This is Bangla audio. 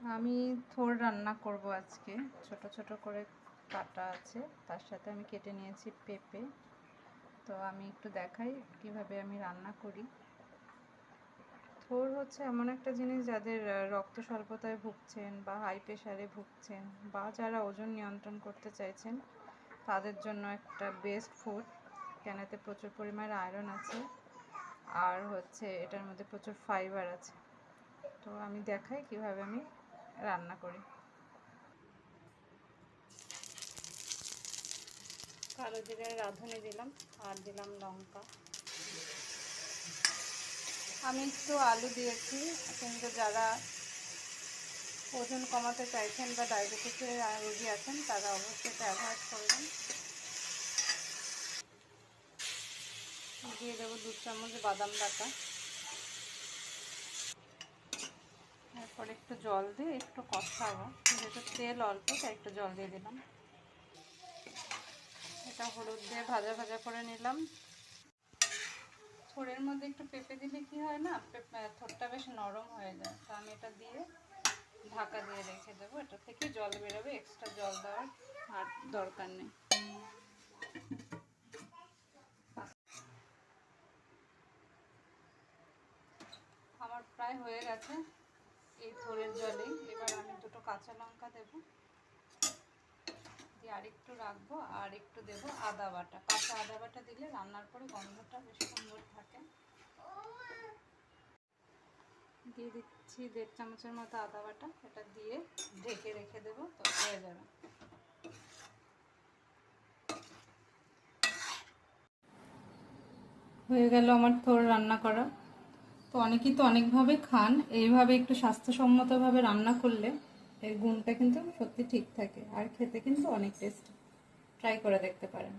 আমি থোর রান্না করব আজকে। ছোট ছোট করে কাটা আছে। তার সাথে আমি কেটে নিয়েছি পেঁপে। তো আমি একটু দেখাই কীভাবে আমি রান্না করি। থোর হচ্ছে এমন একটা জিনিস যাদের রক্ত স্বল্পতায় ভুগছেন বা হাই প্রেশারে ভুগছেন বা যারা ওজন নিয়ন্ত্রণ করতে চাইছেন, তাদের জন্য একটা বেস্ট ফুড কেন এতে প্রচুর পরিমাণে আয়রন আছে আর হচ্ছে এটার মধ্যে প্রচুর ফাইবার আছে। তো আমি দেখাই কীভাবে আমি রান্না করি। কালো জিরে রাঁধুনি দিলাম আর দিলাম লঙ্কা। আমি একটু আলু দিয়েছি, কিন্তু যারা ওজন কমাতে চাইছেন বা ডায়াবেটিসের রোগী আছেন, তারা অবশ্যই এটা অ্যাভয়েড করবেন। দিয়ে দেবো দু চামচ বাদাম বাটা। তারপর একটু জল দিয়ে একটু কষাবো। যেহেতু তেল অল্প, তাই একটু জল দিয়ে দিলাম। এটা হলুদ দিয়ে ভাজা ভাজা করে নিলাম। থোড়ের মধ্যে একটু পেঁপে দিলে কি হয় না থোড়টা বেশ নরম হয়ে যায়। তো আমি এটা দিয়ে ঢাকা দিয়ে রেখে দেবো। এটা থেকে জল বেরোবে এক্সট্রা জল দেওয়ার আর দরকার নেই। আমার প্রায় হয়ে গেছে। এই থোড়ের জলেই এবার আমি দুটো কাঁচা লঙ্কা দেবো। দিয়ে আরেকটু রাখব আর একটু দেবো আদা বাটা। কাঁচা আদা বাটা দিলে রান্নার পরে গন্ধটা বেশ সুন্দর থাকে। দিয়ে দিচ্ছি দেড় চামচের মতো আদা বাটা। এটা দিয়ে ঢেকে রেখে দেবো, তো হয়ে যাবে। হয়ে গেল আমার থোর রান্না করা। তো অনেকেই তো অনেকভাবে খান। এইভাবে একটু স্বাস্থ্যসম্মতভাবে রান্না করলে এর গুণটা কিন্তু সত্যি ঠিক থাকে। আর খেতে কিন্তু অনেক টেস্ট ট্রাই করে দেখতে পারেন।